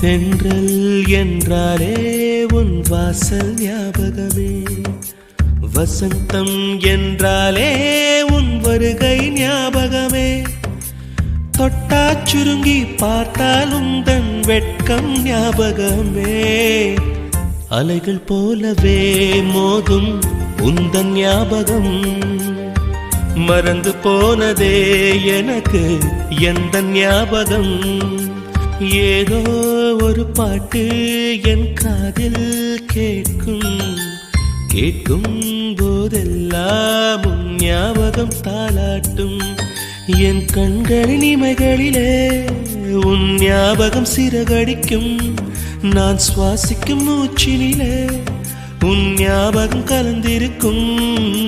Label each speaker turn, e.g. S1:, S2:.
S1: தென்றல் என்றாலே உன் வாசல் ஞாபகமே. வசந்தம் என்றாலே உன் வருகை ஞாபகமே. தொட்டா சுருங்கி பார்த்தால் உந்தன் வெட்கம் ஞாபகமே. அலைகள் போலவே மோதும் உந்தன் ஞாபகம். மறந்து போனதே எனக்கு எந்த ஞாபகம்? ஏதோ ஒரு பாட்டு என் காதில் கேட்கும். கேட்கும் போதெல்லாம் ஞாபகம் தாளாட்டும். என் கண்களின் இமைகளிலே உன் ஞாபகம் சிறகடிக்கும். நான் சுவாசிக்கும் மூச்சினிலே உன் ஞாபகம் கலந்திருக்கும்.